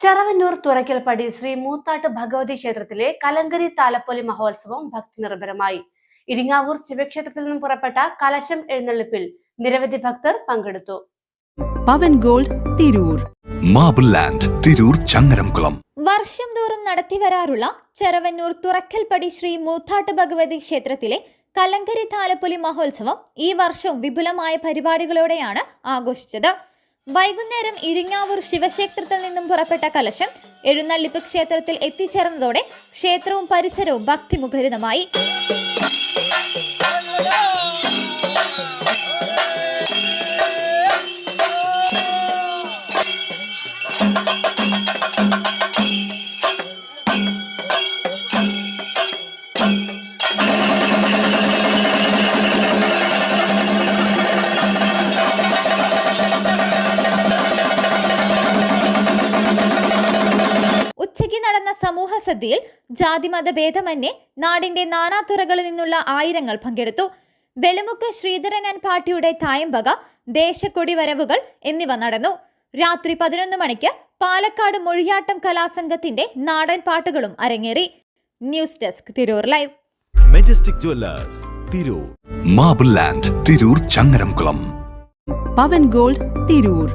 ചെറവന്നൂർ തുറക്കൽപ്പടി ശ്രീ മൂത്താട്ട് ഭഗവതി ക്ഷേത്രത്തിലെ കലങ്കരി താലപ്പൊലി മഹോത്സവം ഭക്തി നിർഭരമായി. ഇരിങ്ങാവൂർ ശിവക്ഷേത്രത്തിൽ നിന്നും പുറപ്പെട്ട കലശം എഴുന്നള്ളിപ്പിൽ നിരവധി ഭക്തർ പങ്കെടുത്തു. Pavan gold Tirur. Marble land Tirur Changaramkulam. വർഷം തോറും നടത്തി വരാറുള്ള ചെറവന്നൂർ തുറക്കൽപ്പടി ശ്രീ മൂത്താട്ട് ഭഗവതി ക്ഷേത്രത്തിലെ കലങ്കരി താലപ്പൊലി മഹോത്സവം ഈ വർഷം വിപുലമായ പരിപാടികളോടെയാണ് ആഘോഷിച്ചത്. വൈകുന്നേരം ഇരിങ്ങാവൂർ ശിവക്ഷേത്രത്തിൽ നിന്നും പുറപ്പെട്ട കലശം എഴുന്നള്ളിപ്പ് ക്ഷേത്രത്തിൽ എത്തിച്ചേർന്നതോടെ ക്ഷേത്രവും പരിസരവും ഭക്തിമുഖരിതമായി. ഉച്ചയ്ക്ക് നടന്ന സമൂഹ സദ്യയിൽ ജാതിമത ഭേദമന്യേ നാടിന്റെ നാനാതുറകളിൽ നിന്നുള്ള ആയിരങ്ങൾ പങ്കെടുത്തു. വെളുമുക്ക് ശ്രീധരനൻ പാർട്ടിയുടെ തായമ്പക ദേശക്കൊടി വരവുകൾ എന്നിവ നടന്നു. രാത്രി പതിനൊന്ന് മണിക്ക് പാലക്കാട് മൊഴിയാട്ടം കലാസംഘത്തിന്റെ നാടൻ പാട്ടുകളും അരങ്ങേറി. News desk Tirur live. Majestic jewellers Tirur. Marble land Tirur Changaramkulam. Pavan gold Tirur.